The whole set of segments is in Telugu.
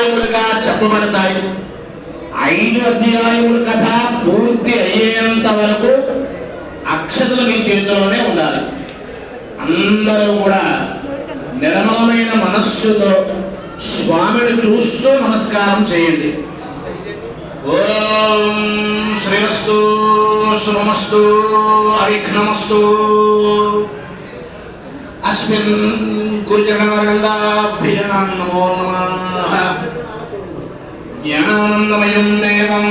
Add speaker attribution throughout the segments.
Speaker 1: అధ్యాయములుగా చెప్పబడతాయి. ఐదు అధ్యాయముల కథ పూర్తి అయ్యేంత వరకు అక్షతలు మీ చేతిలోనే ఉండాలి. అందరూ కూడా నిర్మలమైన మనస్సుతో స్వామిని చూస్తూ నమస్కారం చేయండి. ఓం శ్రీమస్తు శుభమస్తు హరిఘ్నమస్తు అస్మిన్ గురుచరణవర్గందాభ్యాం నమో నమ. ജ്ഞാനന്ദമയം ദേവം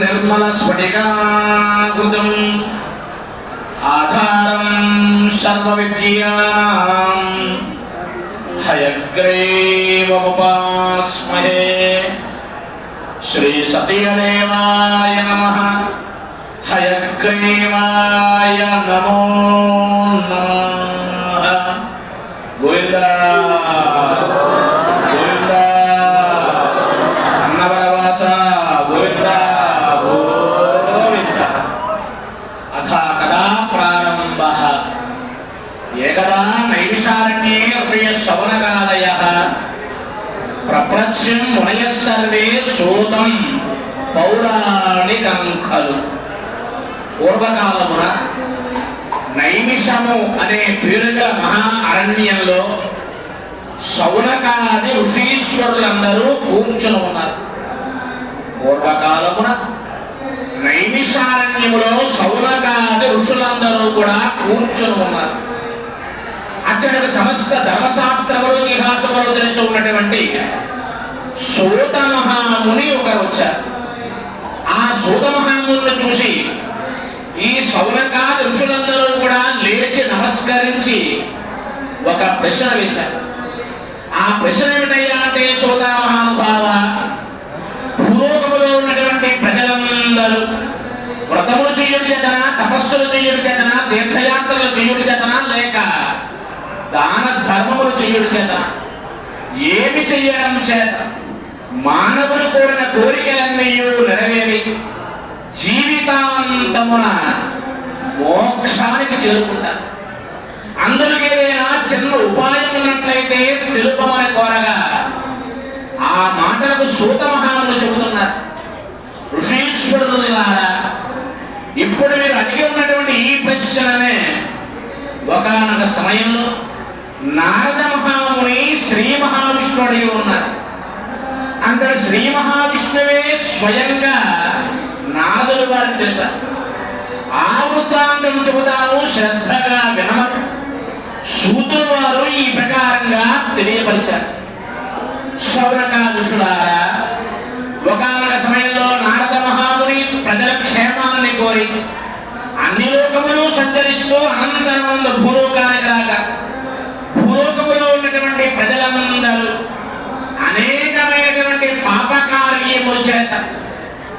Speaker 1: നിർമ്മല സ്ഫടികാകൃതം ആധാരം സർവവിദ്യാനാം. ഹയഗ്രേവോപാസ്മഹേ ശ്രീ സതിയദേവായ നമഃ. ഹയഗ്രീവായ നമ. సర్వే సూతం పౌరాణికం కలు పూర్వకాలమున నైమిషము అనే పేరుగల మహా అరణ్యంలో సౌనకాది ఋషీశ్వరులందరూ కూర్చుని ఉన్నారు. పూర్వకాలమున నైమిషారణ్యములో సౌనకాది ఋషులందరూ కూడా కూర్చుని ఉన్నారు. అచ్చడికి సమస్త ధర్మశాస్త్రములు ఇతిహాసములు తెలిసి ఉన్నటువంటి సూత మహాముని ఒకరు వచ్చారు ఆ సూత మహాముని చూసి ఈ సౌనకాది ఋషులందరూ కూడా లేచి నమస్కరించి ఒక ప్రశ్న వేశారు. ఆ ప్రశ్న ఏమిటయ్యా అంటే సూత మహానుభావ భూలోకములో ఉన్నటువంటి ప్రజలందరూ వ్రతములు చేయుడు చేతనా తపస్సులు చేయుడు చేతనా తీర్థయాత్రలు చేయుడు చేతనా లేక దాన ధర్మములు చేయుడు చేతనా? ఏమి చెయ్యడం చేత? మానవులు కోరిన కోరికలన్నీ నెరవేరి జీవితాంతమున మోక్షానికి చేరుకుంటారు. అందరికి ఏదైనా చిన్న ఉపాయం ఉన్నట్లయితే తెలుపమని కోరగా ఆ మాటలకు సూత మహాములు చెబుతున్నారు. ఋషీశ్వరులారా ఇప్పుడు మీరు అడిగి ఉన్నటువంటి ఈ ప్రశ్ననే ఒకనొక సమయంలో నారద మహాముని శ్రీ మహావిష్ణువు అడిగి ఉన్నారు. అందరు శ్రీ మహావిష్ణువే స్వయంగా నాదులు వారిని తెలిపారు. ఆ వృత్తాంతం చెబుతాను శ్రద్ధగా వినమని సూతులు వారు ఈ ప్రకారంగా తెలియపరిచారు. సౌరకాదుషులారా ఒకనొక సమయంలో నారద మహాముని ప్రజల క్షేమాన్ని కోరి అన్ని లోకములు సంచరిస్తూ అనంతరం భూలోకానికి రాక భూలోకములో ఉన్నటువంటి ప్రజలందరూ అనేకమైనటువంటి పాపకార్యముల చేత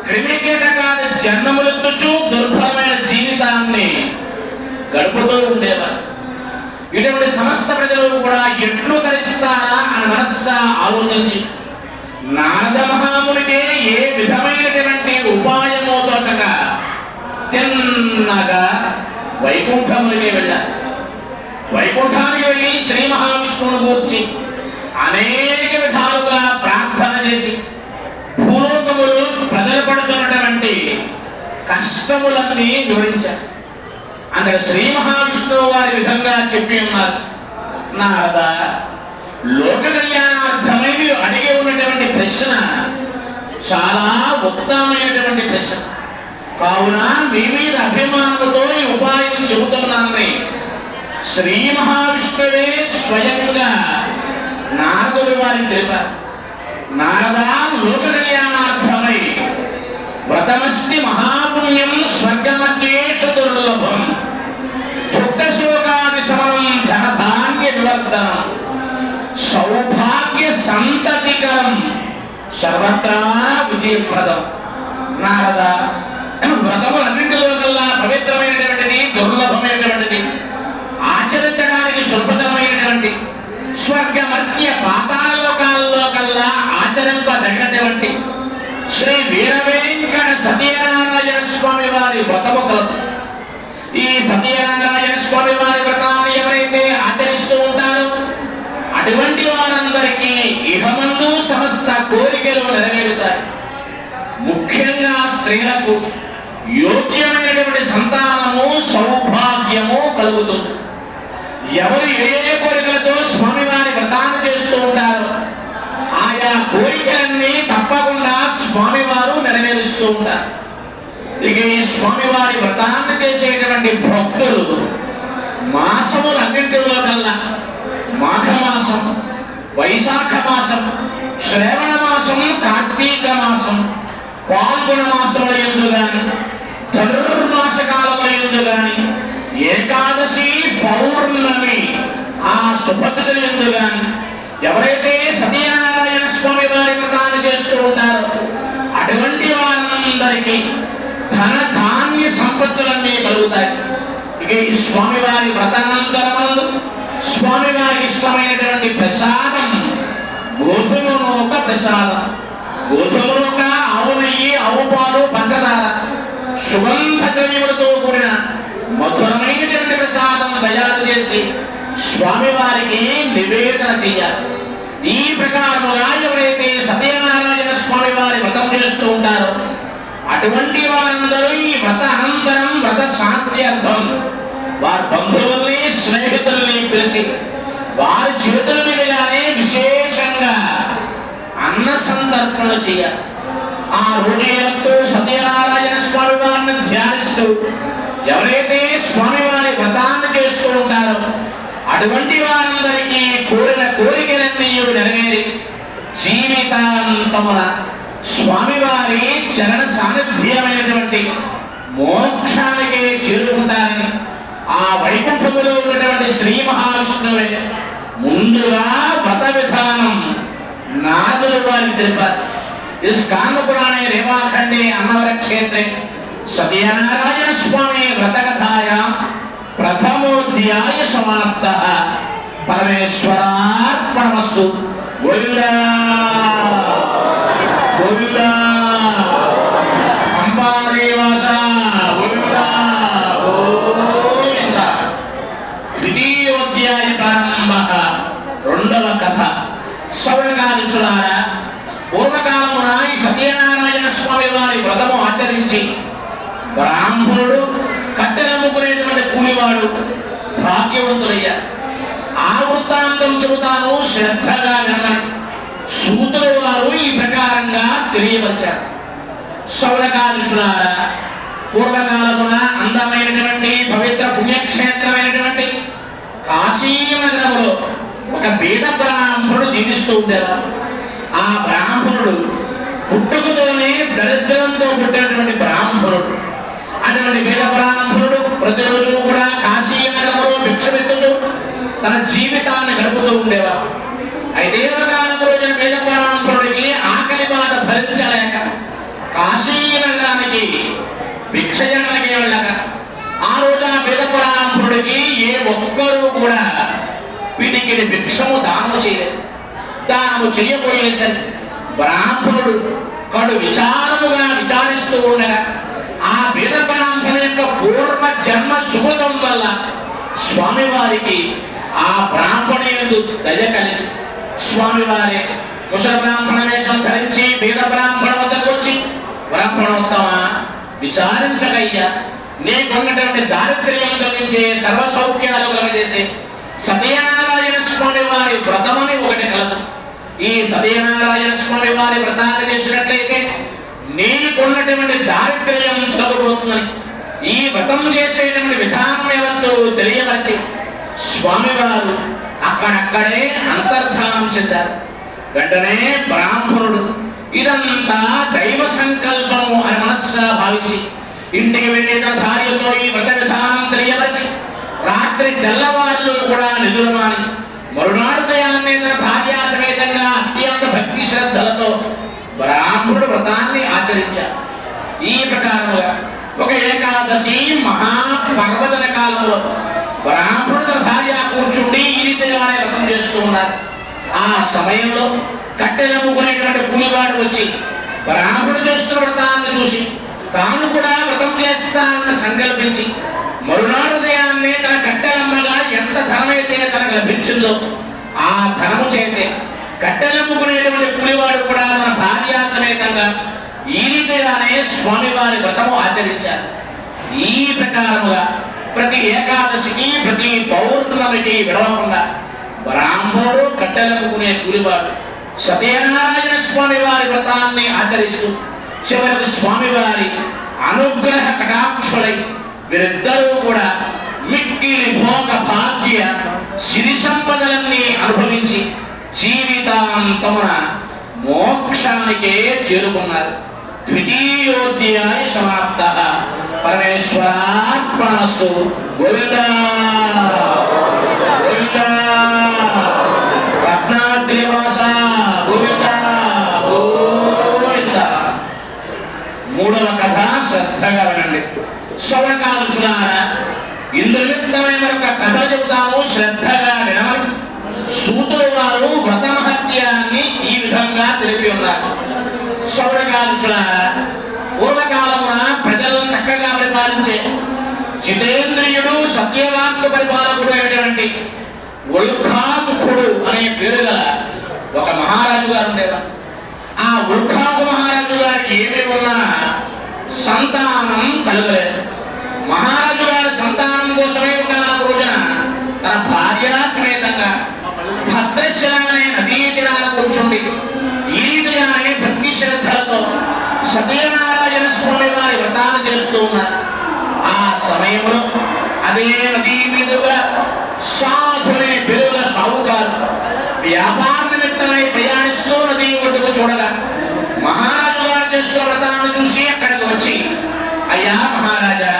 Speaker 1: క్రిమికీటకాల జన్మములెత్తుచు దుర్భరమైన జీవితాన్ని గడుపుతూ ఉండేవారు. ఇటువంటి సమస్త ప్రజలు కూడా ఎట్లు కలిస్తారా అని మనస్సా ఆలోచించి నారద మహామునికే ఏ విధమైనటువంటి ఉపాయమో తోచక తిన్నగా వైకుంఠమునికే వెళ్ళారు. వైకుంఠానికి వెళ్ళి శ్రీ మహావిష్ణువును కూర్చి అనేక విధాలుగా ప్రార్థన చేసి భూలోకములు ప్రజలు పడుతున్నటువంటి కష్టములన్నీ వివరించారు. అందుకే శ్రీ మహావిష్ణువు వారి విధంగా చెప్పి ఉన్నారు. నారద లోక కళ్యాణార్థమై మీరు అడిగి ఉన్నటువంటి ప్రశ్న చాలా ఉత్తమమైనటువంటి ప్రశ్న. కావున మీ మీద అభిమానముతో ఈ ఉపాయం చెబుతున్నానని శ్రీ మహావిష్ణువే స్వయంగా నారదులు వారిని తెలిపారు నారదా లోక కళ్యాణార్థమై వ్రతమస్తి మహాపుణ్యం స్వర్గమధ్యేషు దుర్లభం దుఃఖ శోకాది సమనం ధనధాన్య వివర్ధనం. సౌభాగ్య సంతతికరం సర్వత్రా విజయప్రదం. నారద మధ్య పాతాళ కల్లా కల్లా ఆచరింపదగినటువంటి శ్రీ వీరవేంకట సత్యనారాయణ స్వామి వారి వ్రతము కలదు. ఈ సత్యనారాయణ స్వామి వారి వ్రతాన్ని ఎవరైతే ఆచరిస్తూ ఉంటారో అటువంటి వారందరికీ ఇహమందు సమస్త కోరికలు నెరవేరుతాయి. ముఖ్యంగా స్త్రీలకు యోగ్యమైనటువంటి సంతానము సౌభాగ్యము కలుగుతుంది. ఎవరు ఏ ఏ కోరికలతో స్వామివారి వ్రతాన్ని చేస్తూ ఉంటారు ఆయా కోరికలన్నీ తప్పకుండా స్వామివారు నెరవేరుస్తూ ఉంటారు. ఇక ఈ స్వామివారి వ్రతాన్ని చేసేటువంటి భక్తులు మాసములన్నింటిలో కల్లా మాఘమాసం వైశాఖ మాసం శ్రవణ మాసం కార్తీక మాసం పాల్గొన మాసముల ఎందు గాని ధనుర్మాస కాలముల ఎందు గాని ఏకాదశి పౌర్ణమి ఆ సుభద్ర ఎందు ఎవరైతే సత్యనారాయణ స్వామి వారి వ్రతాన్ని చేస్తూ ఉంటారో అటువంటి వారందరికీ ధన ధాన్య సంపత్తులన్నీ కలుగుతాయి. ఇక ఈ స్వామివారి వ్రతానంతరమందు స్వామివారికి ఇష్టమైనటువంటి ప్రసాదం గోధుమ ఒక ప్రసాదం. గోధుమ ఒక ఆవు నెయ్యి ఆవు పాలు పంచదార సుగంధ ద్రవ్యములతో కూడిన మధురమైన తయారు చేసి స్వామివారికి నివేదన చెయ్యాలి. ఈ ప్రకారముగా ఎవరైతే సత్యనారాయణ స్వామి వారి వ్రతం చేస్తూ ఉంటారో అటువంటి వారందరూ ఈ వ్రత అనంతరం వ్రత శాంత్యర్థం వారి బంధువుల్ని స్నేహితుల్ని పిలిచి వారి చేతుల మీదగానే విశేషంగా అన్న సందర్పణ చేయాలి ఆ హృదయంతో సత్యనారాయణ స్వామి వారిని ధ్యానిస్తూ ఎవరైతే స్వామివారి వ్రతాన్ని ఉంటారు అటువంటి వారందరికీ కోరిన కోరికలన్నీ నెరవేరి జీవితాంతమున స్వామివారి చరణ సాన్నిధ్యమైనటువంటి మోక్షానికి చేరుకుంటారని ఆ వైకుంఠములో ఉన్నటువంటి శ్రీ మహావిష్ణువే ముందుగా వ్రత విధానం నారదులు వారి తెలిపారు. ఈ స్కాంద పురాణే రేవాఖండే అన్నవర క్షేత్రే సత్యనారాయణ స్వామి వ్రతకథాయ ప్రథమోధ్యాయ సమాప్త పరమేశ్వరార్పణమస్తు గోవిందా గోవిందా అంబాదేవాస గోవిందా ద్వితీయోధ్యాయ ప్రారంభ రెండవ కథ। సౌరకాలుషులారా పూర్వకాలమున ఈ సత్యనారాయణ స్వామి వారి వ్రతము ఆచరించి బ్రాహ్మణుడు కట్టెలమ్ముకునేటువంటి భాగ్యవంతులయ్యారు ఆ వృత్తాంతం చెబుతాను శ్రద్ధగా వినమని. సూతుల వారు ఈ ప్రకారంగా తెలియపరిచారు. సౌరకాలుషులారా పూర్వకాలమున అందమైనటువంటి పవిత్ర పుణ్యక్షేత్రమైనటువంటి కాశీనగరములో ఒక బీద బ్రాహ్మణుడు జీవిస్తూ ఉండేవారు ఆ బ్రాహ్మణుడు పుట్టుకతోనే దరిద్రంతో పుట్టినటువంటి బ్రాహ్మణుడు. అటువంటి బీద బ్రాహ్మణుడు ప్రతిరోజు కూడా కాశీయాగంలో భిక్షమిత్తులు తన జీవితాన్ని గడుపుతూ ఉండేవారు. అయితే ఒక రోజున బీద ఆకలి బాధ భరించలేక కాశీనగరానికి భిక్షయానికి వెళ్ళగా ఆ రోజున ఆ ఏ ఒక్కరూ కూడా పిడికిడి భిక్షము దానము చేయలేదు. దానము చేయబోయేసరి బ్రాహ్మణుడు కడు విచారముగా విచారిస్తూ ఉండగా ఆ వేద బ్రాహ్మణ యొక్క పూర్వ జన్మ సుగతం వల్ల స్వామివారికి ఆ బ్రాహ్మణుడు దయ కలిగి స్వామివారి కుశల బ్రాహ్మణ వేషం ధరించి వేద బ్రాహ్మణ వద్దకు వచ్చి బ్రాహ్మణోత్తమా విచారించగయ్యా నీకున్నటువంటి దారిద్ర్యం తొలగించే సర్వ సౌఖ్యాలు కలగజేసే సత్యనారాయణ స్వామి వారి వ్రతమని ఒకటి కలదు. ఈ సత్యనారాయణ స్వామి వారి వ్రతాన్ని చేసినట్లయితే నీకున్నటువంటి దారిద్ర్యం తొలగబోతుందని ఈ వ్రతం చేసేటువంటి విధానం ఎవరితో తెలియపరిచి స్వామివారు అక్కడక్కడే అంతర్ధానం చెందారు. వెంటనే బ్రాహ్మణుడు ఇదంతా దైవ సంకల్పము అని మనస్సా భావించి ఇంటికి వెళ్ళిన తన భార్యతో ఈ వ్రత విధానం తెలియపరిచి రాత్రి తెల్లవారులు కూడా నిధులమాని మరునాడు దయాన్ని తన భార్యా సమేతంగా అత్యంత భక్తి శ్రద్ధలతో బ్రాహ్మణుడు వ్రతాన్ని ఆచరించారు ఈ ప్రకారముగా ఒక ఏకాదశి మహాపర్వదన కాలంలో బ్రాహ్మణుడు తన భార్య కూర్చుండి ఈ రీతిగానే వ్రతం చేస్తూ ఉన్నారు. ఆ సమయంలో కట్టెలమ్ముకునేటువంటి కూలివాడు వచ్చి బ్రాహ్మణుడు చేస్తున్న వ్రతాన్ని చూసి తాను కూడా వ్రతం చేస్తానని సంకల్పించి మరునాడు ఉదయాన్నే తన కట్టెలమ్మగా ఎంత ధనమైతే తనకు లభించిందో ఆ ధనము చేతే కట్టెలమ్ముకునేటువంటి కూలివాడు కూడా తన భార్యా సమేతంగా ఈ విధంగానే స్వామివారి వ్రతము ఆచరించారు. ఈ ప్రకారముగా ప్రతి ఏకాదశికి ప్రతి పౌర్ణమికి విడవకుండా బ్రాహ్మణుడు కట్టెలనుకునే కూలివాడు సత్యనారాయణ స్వామి వారి వ్రతాన్ని ఆచరిస్తూ చివరకు స్వామివారి అనుగ్రహ కటాక్షులై వీరిద్దరూ కూడా మిక్కిలి భోగ భాగ్య సిరి సంపదలన్నీ అనుభవించి జీవితాంతమున మోక్షానికే చేరుకున్నారు. ద్వితీయోధ్యాయ సమాప్త. పరమేశ్వరాత్మనస్తు గోవింద. గోవింద. రత్నాద్రివాస గోవింద. గోవింద. మూడవ కథ శ్రద్ధగా వినండి శ్రవణకాలుసులారా ఇంద్రవిత్తమైన నిమిత్తమై కథ కథలు చెబుతాము. శ్రద్ధగా వినమని. సూతుల వారు వ్రత మహత్యాన్ని ఈ విధంగా తెలిపి ఉన్నారు. శ్రవణకాలుసులారా పూర్వకాలమున ప్రజలను చక్కగా పరిపాలించే జితేంద్రియుడు సత్యవాక్య పరిపాలకుడు అయినటువంటి ఉల్ఖాముఖుడు అనే పేరు గల ఒక మహారాజు గారు ఉండేవారు. ఆ ఉల్ఖాము మహారాజు గారికి ఏమేమి ఉన్నా సంతానం కలగలేదు. మహారాజు గారి సంతానం కోసమే ఒక రోజున తన భార్య సమేతంగా భద్రశిల నవీకరణ నదీ కూర్చుండి ఈ రీతిగానే భక్తి శ్రద్ధలతో సత్యనారాయణ స్వామి వారి వ్రతాన్ని చేస్తూ ఉన్నారు. ఆ సమయంలో అదే నదీ మీదుగా సాధునే బిరుల షావుకారు వ్యాపార నిమిత్తమై ప్రయాణిస్తూ నదీ ఒడ్డుకు చూడగా మహారాజు గారు చేస్తున్న వ్రతాన్ని చూసి అక్కడికి వచ్చి అయ్యా మహారాజా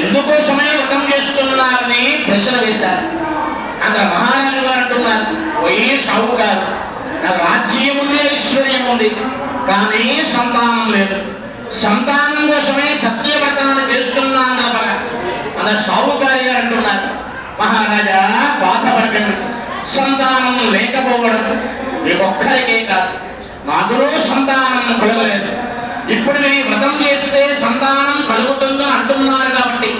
Speaker 1: ఎందుకో సమయం వ్రతం చేస్తున్నారని ప్రశ్న వేశారు. అక్కడ మహారాజు గారు అంటున్నారు. పోయి షావుకారు నా రాజ్యం ఉంది ఐశ్వర్యం ఉంది. కానీ సంతానం లేదు. సంతానం కోసమే సత్యవ్రతాన్ని చేస్తున్నాను అనగా అన్న షావుకారి గారు అంటున్నారు. మహారాజా బాధపడకండి. సంతానం లేకపోవడం మీకొక్కరికే కాదు. నాకులో సంతానం కలగలేదు. ఇప్పుడు మీరు వ్రతం చేస్తే సంతానం కలుగుతుందో అంటున్నారు కాబట్టి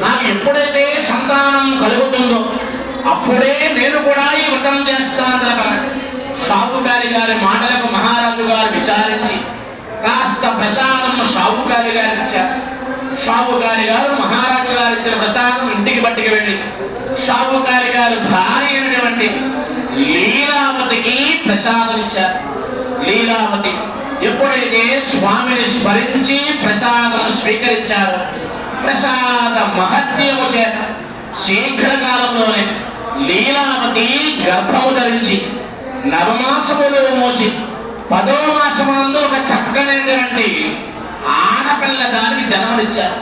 Speaker 1: నాకు ఎప్పుడైతే సంతానం కలుగుతుందో అప్పుడే నేను కూడా ఈ వ్రతం చేస్తాను అనగా షావుకారి గారి మాటలకు మహారాజు గారు విచారించి కాస్త ప్రసాదం షావుకారి గారు ఇచ్చారు. షావుకారి గారు మహారాజు గారు ఇచ్చిన ప్రసాదం ఇంటికి పట్టుకు వెళ్ళి షావుకారి గారు భార్య అయినటువంటి లీలావతికి ప్రసాదం ఇచ్చారు. లీలావతి ఎప్పుడైతే స్వామిని స్మరించి ప్రసాదం స్వీకరించారో ప్రసాద మహత్యము చేత శీఘ్రకాలంలోనే లీలావతి గర్భము ధరించి నవమాసములో మోసి పదో మాసమునందు ఒక చక్కనైనటువంటి ఆడపిల్ల దానికి జన్మనిచ్చారు.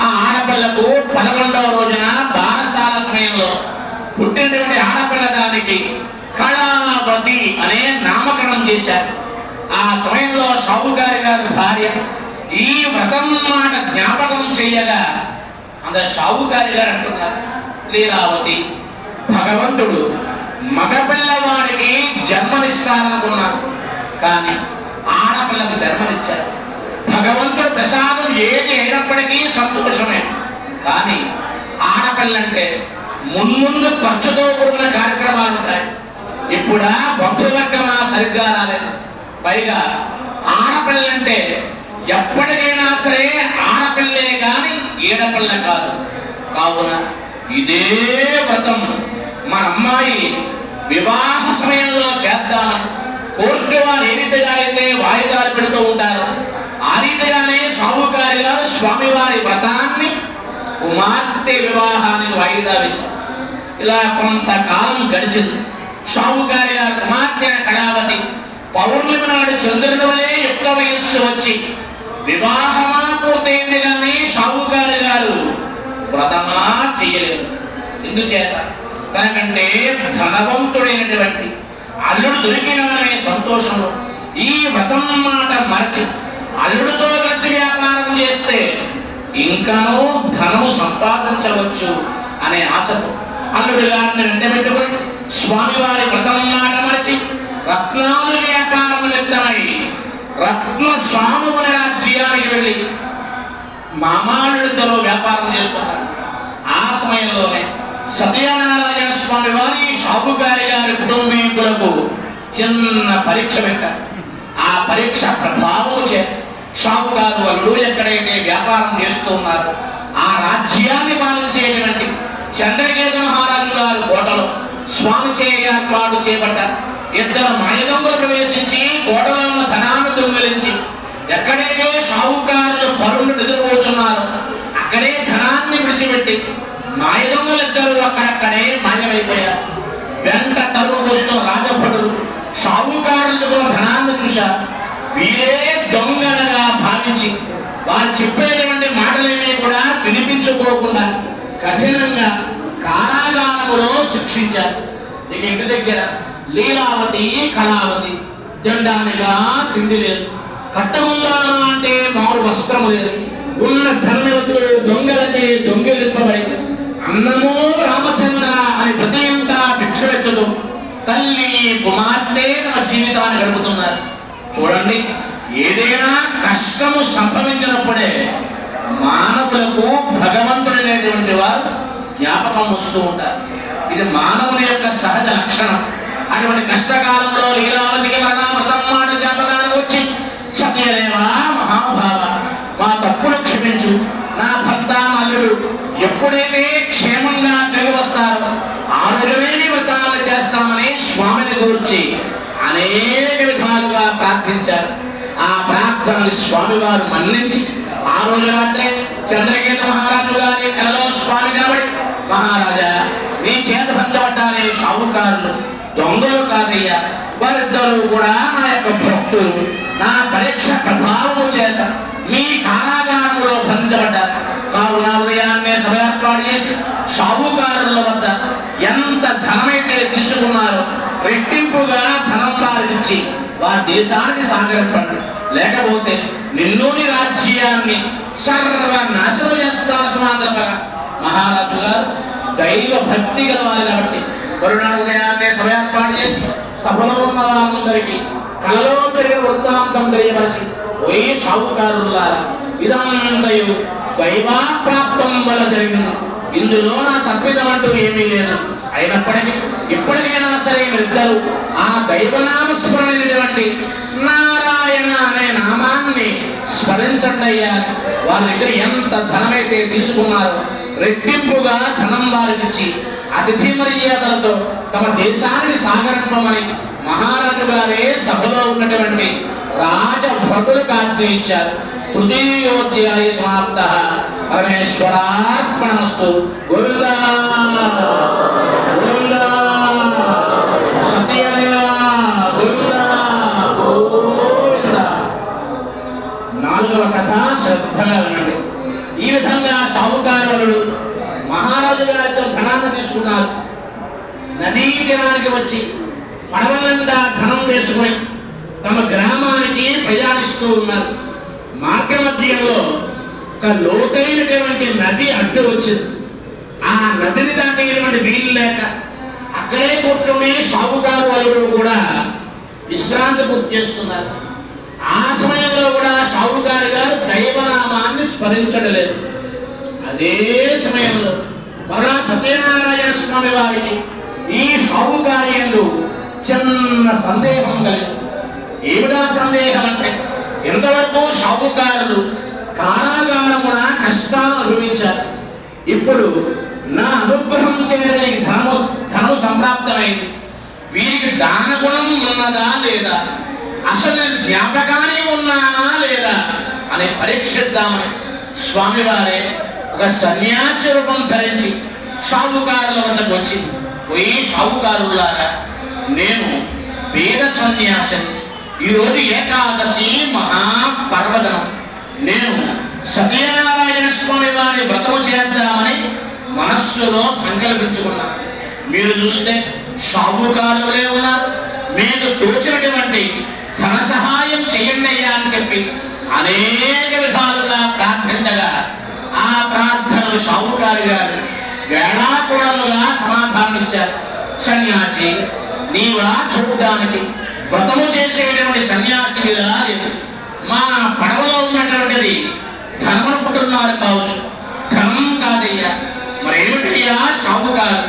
Speaker 1: ఆ ఆడపిల్లకు పదకొండవ రోజున బాణశాల సమయంలో పుట్టినటువంటి ఆడపిల్ల దానికి కళావతి అనే నామకరణం చేశారు. ఆ సమయంలో షాపుగారి గారి భార్య ఈ వ్రతం మాట జ్ఞాపకం చేయగా అందరు షావుకారి గారు అంటున్నారు. లీలావతి భగవంతుడు మగపిల్లవాడికి జన్మనిస్తారనుకున్నారు. కానీ ఆడపిల్లకు జన్మనిచ్చారు. భగవంతుడు ప్రసాదం ఏది అయినప్పటికీ సంతోషమే. కానీ ఆడపిల్లంటే మున్ముందు ఖర్చుతో కూడిన కార్యక్రమాలు ఉంటాయి. ఇప్పుడా బంధువర్గమా సరిగ్గా రాలేదు. పైగా ఆడపిల్లంటే ఎప్పటికైనా సరే ఆడపిల్లే కానీ ఈడపల్ల కాదు. కావున ఇదే వ్రతం మన అమ్మాయి వివాహ సమయంలో చేద్దామని కోర్టు వారు ఏ రీతిగా అయితే వాయిదాలు పెడుతూ ఉంటారు ఆ రీతిగానే సాహుకారి గారు స్వామివారి వ్రతాన్ని కుమార్తె వివాహాన్ని వాయిదా వేశారు ఇలా కొంతకాలం గడిచింది. షావుకారి గారి కుమార్తె కళావతి పౌర్ణమి నాడు చంద్రుని వలె యుక్త వయస్సు వచ్చి వివాహమా పూర్తయిన వ్రతమా చేయలేదు. ఎందుచేత? తనకంటే ధనవంతుడైనటువంటి అల్లుడు దొరికినాడనే సంతోషంలో ఈ వ్రతం మాట మరచి అల్లుడితో కలిసి వ్యాపారం చేస్తే ఇంకానూ ధనము సంపాదించవచ్చు అనే ఆశతో అల్లుడు గారిని వెంటబెట్టుకుని స్వామివారి వ్రతం మాట మరచి రత్నాలు వ్యాపారం నిమిత్తమై రత్న స్వాముని రాజ్యానికి వెళ్ళి మామాళ్ళిద్దరూ వ్యాపారం చేస్తున్నారు ఆ సమయంలోనే సత్యనారాయణ స్వామి వారి షాపుకారి గారి కుటుంబీకులకు చిన్న పరీక్ష పెట్టారు. ఆ పరీక్ష ప్రభావం చే షాపుకారు వాళ్ళు ఎక్కడైతే వ్యాపారం చేస్తూ ఉన్నారు ఆ రాజ్యాన్ని పాలించేటువంటి చంద్రకేత మహారాజు గారు కోటలో స్వామి చేయ ఏర్పాటు చేపట్టారు. ఇద్దరు మాయదంలో ప్రవేశించి కోటలో ఉన్న ధనాన్ని దొంగిలించి ఎక్కడైతే షావుకారులు పరులు నిద్రపోతున్నారు అక్కడే ధనాన్ని విడిచిపెట్టి మాయదొంగలిద్దరూ అక్కడక్కడే మాయమైపోయారు. వెంట తరువు వస్తున్న రాజభటులు షావుకారులకు ధనాన్ని చూశారు. వీరే దొంగలుగా భావించి వారు చెప్పేటువంటి మాటలేమీ కూడా వినిపించుకోకుండా కఠినంగా కారాగారములో శిక్షించారు. ఇక ఇంటి దగ్గర లీలావతి కళావతి తినడానిగా తిండి లేదు. కట్టముందానా అంటే మారు వస్త్రము లేదు. ఉన్న ధనవంతులు దొంగలకి దొంగిలింపబడి అన్నమో రామచంద్ర అని ప్రతి ఇంట భిక్షవెత్తుతూ తల్లి కుమార్తె తమ జీవితాన్ని గడుపుతున్నారు. చూడండి ఏదైనా కష్టము సంభవించినప్పుడే మానవులకు భగవంతుడైనటువంటి వారు జ్ఞాపకం వస్తూ ఉంటారు. ఇది మానవుని యొక్క సహజ లక్షణం. అటువంటి కష్టకాలంలో లీలావతికి మరణామృతం వచ్చి సత్యదేవా మహానుభావ మా తప్పులు క్షమించు. నా భర్త మల్లుడు ఎప్పుడైతే క్షేమంగా తిరిగి వస్తారో ఆ రోజునే వ్రతాలు చేస్తామని స్వామిని గురించి అనేక విధాలుగా ప్రార్థించారు. ఆ ప్రార్థనని స్వామివారు మన్నించి ఆ రోజు రాత్రే చంద్రకేత మహారాజు గారి కలలో స్వామి కనబడి మహారాజా నీ చేత బంధపడ్డారే షావుకారులు దొంగలు కాదయ్యా వారిద్దరూ కూడా నా యొక్క భక్తులు. నా పరీక్ష ప్రభావము చేత మీ కారాగారంలో బంధించబడ్డారు కావున ఉదయాన్నే సభ ఏర్పాటు చేసి షావుకారుల వద్ద ఎంత ధనమైతే తీసుకున్నారో రెట్టింపుగా ధనం వారికిచ్చి వారి దేశానికి సాగరంపండి లేకపోతే నిన్నూని రాజ్యాన్ని సర్వనాశనం చేస్తాను సుమాంధ్రపగా మహారాజు గారు దైవ భక్తి గల వారు కాబట్టి కరుణాడు ఉదయాన్నే సభ ఏర్పాటు చేసి సభలో ఉన్న వారందరికీ కలలో జరిగిన వృత్తాంతం తెలియపరిచి ఓ షావుకారులారా. ఇదంతయు దైవాప్రాప్తం వల్ల జరిగింది ఇందులో నా తప్పిదం అంటూ ఏమీ లేదు. అయినప్పటికీ ఇప్పటికైనా సరే మీరిద్దరు ఆ దైవనామ స్మరణటువంటి నారాయణ అనే నామాన్ని స్మరించండి అయ్యా. వారి దగ్గర ఎంత ధనమైతే తీసుకున్నారో రెట్టింపుగా ధనం వారికిచ్చి అతిథి మర్యాదలతో తమ దేశానికి సాగరంపమని మహారాజు గారే సభలో ఉన్నటువంటి రాజభటులకు ఆజ్ఞ తృతీయోధ్యాయ సమాప్త. పరమేశ్వరార్పణమస్తు. గోవిందా గోవిందా ధనాన్ని నదీ తీరానికి వచ్చి పడవల ధనం వేసుకుని తమ గ్రామానికి ప్రయాణిస్తూ ఉన్నారు. మార్గ మధ్యంలో ఒక లోతైనటువంటి నది అడ్డు వచ్చింది. ఆ నదిని దాటేటువంటి వీలు లేక అక్కడే కూర్చుని షావుకారు వాళ్ళు కూడా విశ్రాంతి పూర్తి చేస్తున్నారు. ఆ సమయంలో కూడా షావుకారు గారు దైవనామాన్ని స్మరించడం లేదు. అదే సమయంలో మరలా సత్యనారాయణ స్వామి వారికి ఈ షావుకారి ఎందు చిన్న సందేహం కలిగింది. ఏమిటా సందేహం అంటే ఇంతవరకు షావుకారులు కారాగారమున కష్టాలు అనుభవించారు. ఇప్పుడు నా అనుగ్రహం చేయడానికి ధనము ధనము సంప్రాప్తమైంది. వీరికి దాన గుణం ఉన్నదా లేదా? అసలు నేను జ్ఞాపకానికి ఉన్నానా లేదా? అని పరీక్షిద్దామని స్వామివారే ఒక సన్యాసి రూపం ధరించి షావుకారుల వద్దకు వచ్చింది. పోయి షావుకారులారా నేను వేద సన్యాసం ఈరోజు ఏకాదశి మహాపర్వదనం. నేను సత్యనారాయణ స్వామి వారి వ్రతము చేద్దామని మనస్సులో సంకల్పించుకున్నా. మీరు చూస్తే షావుకారులే ఉన్నారు. మీకు తోచినటువంటి ధన సహాయం చేయండి అయ్యా అని చెప్పి అనేక విధాలుగా ప్రార్థించగా ఆ ప్రార్థనలు షావుకారు గారు వేళాకోళముగా సమాధానం ఇచ్చారు సన్యాసి నీవా చూడడానికి వ్రతము చేసేటువంటి సన్యాసిగా లేదు మా పడవలో ఉన్నటువంటిది ధర్మనుకుంటున్నారు కావచ్చు. ధర్మం కాదయ్యా. మరేమిటయ్యా? షావుకారు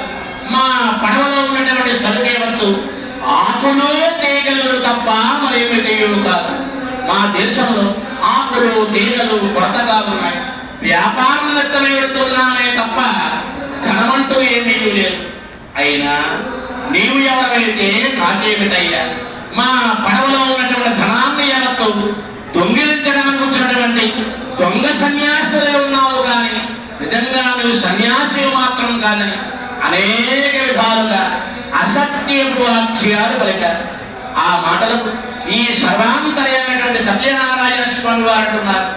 Speaker 1: మా పడవలో ఉన్నటువంటి సరుకేవత్తు ఆకులో ఆకులు తీగలు తప్ప మరేమిటయో కాదు. మా దేశంలో ఆకులు తీగలు కొరతగా ఉన్నాయి వ్యాపార నిమిత్తమై వెళుతున్నామే తప్ప ధనమంటూ ఏమీ లేదు అయినా నీవు ఎవరైతే నాకేమిటయ్యా? మా పడవలో ఉన్నటువంటి ధనాన్ని ఎవరితో దొంగిలించడానికి వచ్చినటువంటి దొంగ సన్యాసులే ఉన్నావు కానీ నిజంగా నువ్వు సన్యాసి మాత్రం కాదని అనేక విధాలుగా అసత్యపు వాక్యాలు పలికారు. ఆ మాటలకు ఈ సర్వాంతరైనటువంటి సత్యనారాయణ స్వామి వారు అంటున్నారు.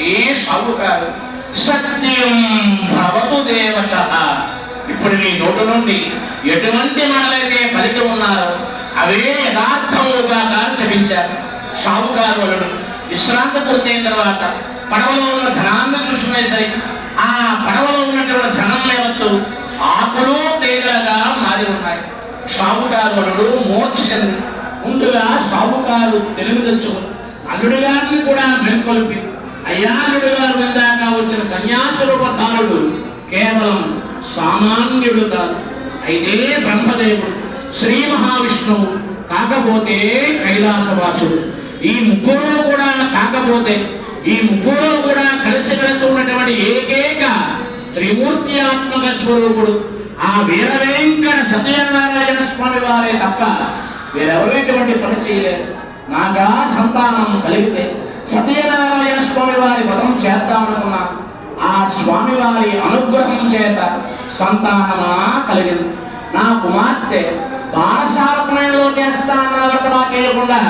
Speaker 1: ఏ కాదు. సత్యం భవతు దేవచ. ఇప్పుడు మీ నోటు నుండి ఎటువంటి మాటలైతే పలికి ఉన్నారో అవే యథార్థముగా శపించారు. షావుకారు వలడు విశ్రాంతి పూర్తయిన తర్వాత పడవలో ఉన్న ధనాన్ని చూసుకునేసరికి ఆ పడవలో ఉన్నటువంటి ధనం లేవత్తు ఆకులు తీగలగా మారి ఉన్నాయి. షావుకారు వలడు మోర్చి చెంది ముందుగా షావుకారు తెలివి తెచ్చుకుని అల్లుడు గారిని కూడా మేల్కొల్పి అయ్యా అల్లుడు గారు ఇందాక వచ్చిన సన్యాసురూపధారుడు కేవలం సామాన్యుడు కాదు అయితే బ్రహ్మదేవుడు శ్రీ మహావిష్ణువు కాకపోతే కైలాసవాసుడు. ఈ ముగ్గురు కూడా కాకపోతే ఈ ముగ్గురు కూడా కలిసి కలిసి ఉన్నటువంటి ఏకైక త్రిమూర్త్యాత్మక స్వరూపుడు ఆ వీరవేంకట సత్యనారాయణ స్వామి వారే తప్ప వేరెవరు ఎటువంటి పని చేయలేరు. నాగా సంతానం కలిగితే సత్యనారాయణ స్వామి వారి వ్రతం చేద్దామనుకున్నాను ఆ స్వామి వారి అనుగ్రహం చేత సంతానమా కలిగింది. నా కుమార్తె బాలసాల సమయంలో చేస్తా అన్న వ్రతమా చేయకుండా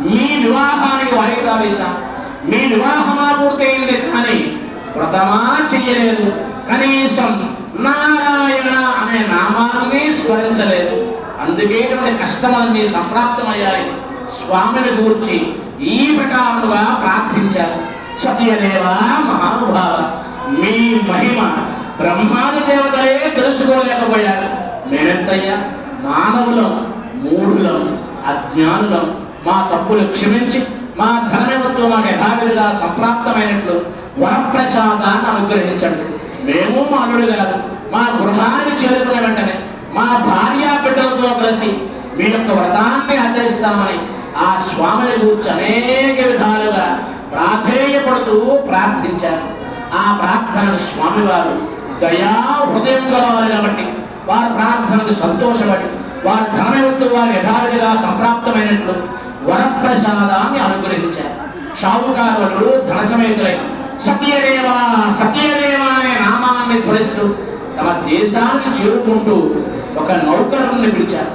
Speaker 1: మీ వివాహానికి వాయిదా వేశాం. మీ వివాహమా పూర్తయింది కానీ వ్రతమా చెయ్యలేదు. కనీసం నారాయణ అనే నామాన్ని స్మరించలేదు. అందుకే ఇటువంటి కష్టములన్నీ సంప్రాప్తమయ్యాయి. స్వామిని గూర్చి ఈ ప్రకారముగా ప్రార్థించారు. సత్యదేవ మహానుభావ మీ మహిమ బ్రహ్మాది దేవతలే తెలుసుకోలేకపోయారు. నేనెంతయ్యా? మానవులం మూఢులం అజ్ఞానులం మా తప్పులు క్షమించి మా ధనవత్వం మాకు యథావిధిగా సంప్రాప్తమైనట్లు వరప్రసాదాన్ని అనుగ్రహించండి. మేము మా గారు మా గృహాన్ని చేరుకున్న వెంటనే మా భార్య బిడ్డలతో కలిసి మీ యొక్క వ్రతాన్ని ఆచరిస్తామని ఆ స్వామిని గురించి అనేక విధాలుగా ప్రాధేయపడుతూ ప్రార్థించారు. ఆ ప్రార్థనకు స్వామివారు దయా హృదయం గలవారు కాబట్టి వారి ప్రార్థనకు సంతోషపడి వారి ధనవత్తు వారి యథావిధిగా సంప్రాప్తమైనట్లు వరప్రసాదాన్ని అనుగ్రహించారు. షావుకారులు ధన సమేతులై సత్యదేవ సత్యదేవ అనే నామాన్ని స్మరిస్తూ తమ దేశాన్ని చేరుకుంటూ ఒక నౌకరుని పిలిచారు.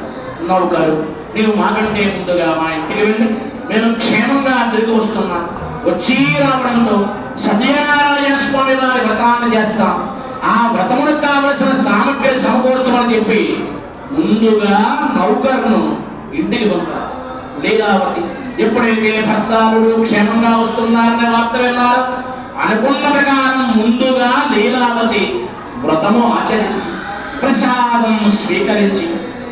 Speaker 1: నౌకరు నీవు మాకంటే ముందుగా మా ఇంటికి వెళ్ళి నేను క్షేమంగా తిరిగి వస్తున్నా. వచ్చి రావడంతో సత్యనారాయణ స్వామి వారి వ్రతాన్ని చేస్తాం. ఆ వ్రతములకు కావలసిన సామగ్రి సమకూర్చమని చెప్పి ముందుగా నౌకర్ను ఇంటికి పంపారు. లీలావతి ఎప్పుడైతే భర్తారుడు క్షేమంగా వస్తున్నారనే వార్త విన్నారు అనుకున్న ప్రకారం ముందుగా లీలావతి వ్రతము ఆచరించి ప్రసాదం స్వీకరించి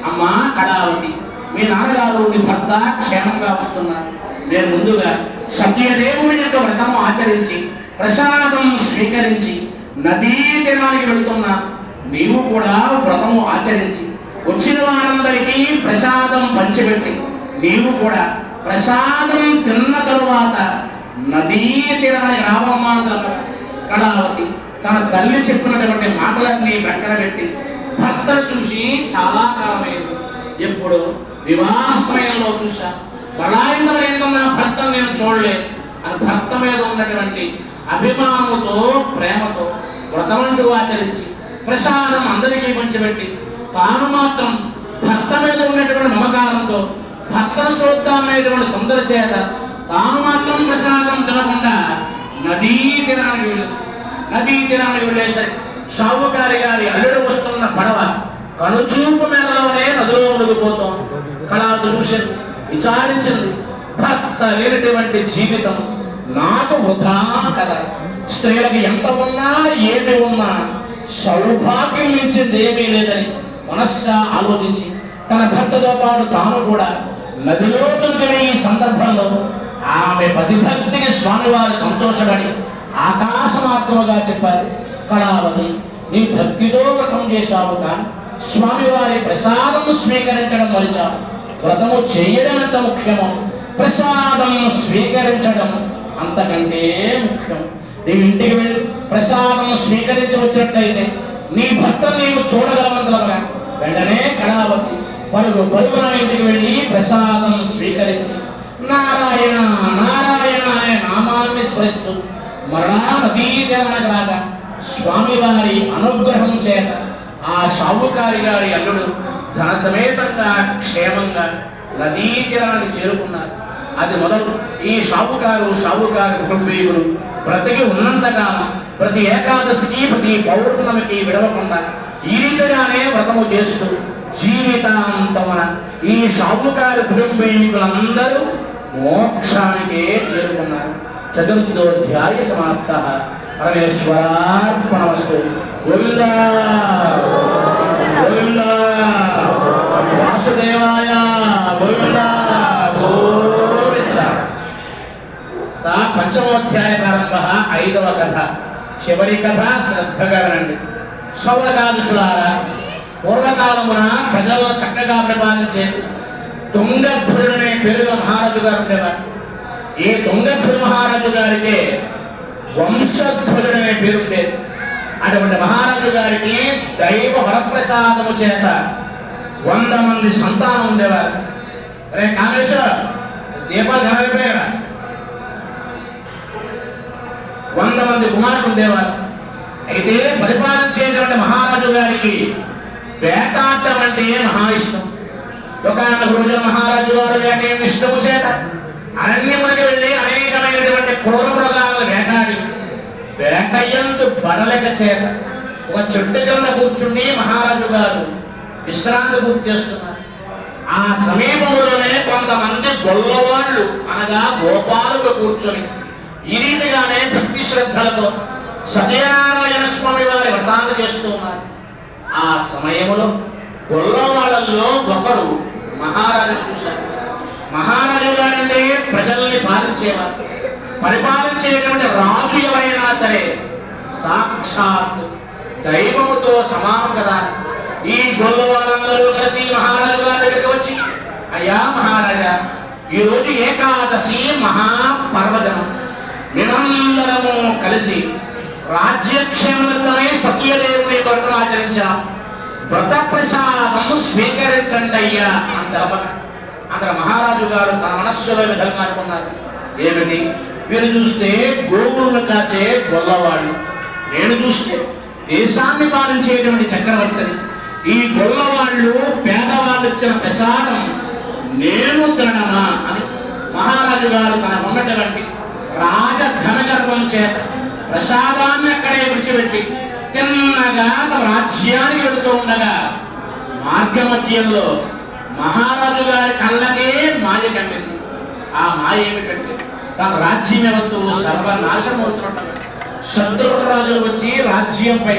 Speaker 1: అమ్మా కళావతి మీ నాన్నగారు మీ భర్త క్షేమంగా వస్తున్నారు. నేను ముందుగా సత్యదేవుని యొక్క వ్రతము ఆచరించి ప్రసాదం స్వీకరించి నదీ తీరానికి వెళుతున్నా నీవు కూడా వ్రతము ఆచరించి వచ్చిన వారందరికీ ప్రసాదం పంచిపెట్టి నీవు కూడా ప్రసాదం తిన్న తరువాత నదీ తీరానికి రావమ్మాంధ్రము కళావతి తన తల్లి చెప్పినటువంటి మాటలన్నీ ప్రక్కన పెట్టి భర్తను చూసి చాలా కాలమైంది ఎప్పుడు వివాహ సమయంలో చూసా బలాయిందమైందో నా భర్తను నేను చూడలేదు అని భర్త మీద ఉన్నటువంటి అభిమానముతో ప్రేమతో వ్రతమంటూ ఆచరించి ప్రసాదం అందరికీ పంచిపెట్టి తాను మాత్రం భర్త మీద ఉన్నటువంటి మమకారంతో భర్తను చూద్దామనేటువంటి తొందర చేత తాను మాత్రం ప్రసాదం తినకుండా నదీ తీరానికి వెళ్ళదు నదీ తీరానికి వెళ్ళేసరి షావుకారి గారి అల్లుడు వస్తున్న పడవ కనుచూపు మేరలోనే నదిలో మునిగిపోతాం. కళావతి దృశ్యం విచారించింది భర్త లేనటువంటి జీవితం నాకు వృధా కదా స్త్రీలకు ఎంత ఉన్నా ఏది ఉన్నా సౌభాగ్యం మించింది ఏమీ లేదని మనస్స ఆలోచించి తన భర్తతో పాటు తాను కూడా నదిలో దొరికిన ఈ సందర్భంలో ఆమె పతిభక్తికి స్వామివారు సంతోషపడి ఆకాశమాత్మగా చెప్పారు. కళావతి నీ భక్తితో వ్రతం చేశావు కానీ స్వామివారి ప్రసాదం స్వీకరించడం మరిచారు వ్రతము చేయడం ఎంత ముఖ్యమో ప్రసాదం స్వీకరించడం అంతకంటే ముఖ్యం. నీవు ఇంటికి వెళ్ళి ప్రసాదం స్వీకరించవచ్చినట్లయితే నీ భర్త నీవు చూడగలవంతులగా వెంటనే కళావతి పరుగు పరుగున ఇంటికి వెళ్ళి ప్రసాదం స్వీకరించి నారాయణ నారాయణ అనే నామాన్ని స్మరిస్తూ మరణా నదీ రాగా స్వామివారి అనుగ్రహం చేత ఆ షావుకారి గారి అల్లుడు ధన సమేతంగా క్షేమంగా నదీకిరాన్ని చేరుకున్నారు. అది మొదలు ఈ షావుకారు షావుకారు కుటుంబీకులు బ్రతికి ఉన్నంతకాలం ప్రతి ఏకాదశికి ప్రతి పౌర్ణమికి విడవకుండా ఈ రీతిగానే వ్రతము చేస్తూ జీవితాంతమున ఈ షావుకారు కుటుంబీకులందరూ మోక్షానికే చేరుకున్నారు. చతుర్థోధ్యాయ సమాప్త. పరమేశ్వరార్పణమస్తు. గోవింద! గోవింద! వాసుదేవాయ! గోవింద! గోవింద! తా పంచమోధ్యాయ ప్రారంభ ఐదవ కథ. చివరి కథ శ్రద్ధగా వినండి. సౌరకాదుషులారా పూర్వకాలమున ప్రజలను చక్కగా పరిపాలించే తుంగధ్రుడనే పేరుగల మహారాజు గారు ఉండేవారు. ఈ తుంగధ్రుడు మహారాజు గారికి వంశధ్రుడనే పేరు ఉండేది అటువంటి మహారాజు గారికి దైవ వరప్రసాదము చేత వంద మంది సంతానం ఉండేవారు. రే కామేశ్వర దీపాలు కనబడిపోయారా వంద మంది కుమారులు ఉండేవారు. అయితే పరిపాలించేటువంటి మహారాజు గారికి వేటాడటం అంటే మహా ఇష్టం. ఒకనొక రోజు మహారాజు గారు వేట ఇష్టము చేత అరణ్యమునికి వెళ్ళి అనేకమైనటువంటి క్రూర మృగాలను వేటాడి వేటయందు బడలక చేత ఒక చెట్టు కింద కూర్చుండి మహారాజు గారు విశ్రాంతి పూర్తి చేస్తున్నారు. ఆ సమీపంలోనే కొంతమంది గొల్లవాళ్ళు అనగా గోపాలకు కూర్చొని ఈ రీతిగానే భక్తి శ్రద్ధలతో సత్యనారాయణ స్వామి వారి వ్రతాలు చేస్తూ ఉన్నారు. ఆ సమయంలో గొల్లవాళ్ళల్లో ఒకరు మహారాజు చూశారు. మహారాజు గారంటే ప్రజల్ని పాలించేవారు. పరిపాలించేటువంటి రాజు ఎవరైనా సరే సాక్షాత్ దైవముతో సమానం కదా. ఈ గొల్లవారందరూ కలిసి మహారాజు గారి దగ్గరికి వచ్చి అయ్యా మహారాజా ఈరోజు ఏకాదశి మహాపర్వదనం. మేమందరము కలిసి రాజ్యక్షేమనిమిత్తమై సత్యదేవుని వ్రతం ఆచరించాం. వ్రత ప్రసాదం స్వీకరించండి అయ్యా అని తెలపడం అక్కడ మహారాజు గారు తన మనస్సులో విధంగా అనుకున్నారు. ఏమిటి? వీరు చూస్తే గోవులను కాసే గొల్లవాళ్ళు. నేను చూస్తే దేశాన్ని పాలించేటువంటి చక్రవర్తిని. ఈ గొల్లవాళ్ళు పేదవాళ్ళు ఇచ్చిన ప్రసాదం నేను తినడమా అని మహారాజు గారు తన ఉన్నటువంటి రాజధన గర్వం చేత ప్రసాదాన్ని అక్కడే విడిచిపెట్టి తిన్నగా తమ రాజ్యానికి వెళుతూ ఉండగా మార్గ మధ్యంలో మహారాజు గారి కళ్ళకే మాయ కండింది ఆ మాయ ఏమిటంటే తన రాజ్యం యావత్తు సర్వనాశనం అవుతున్నట్టు శత్రురాజులు వచ్చి రాజ్యంపై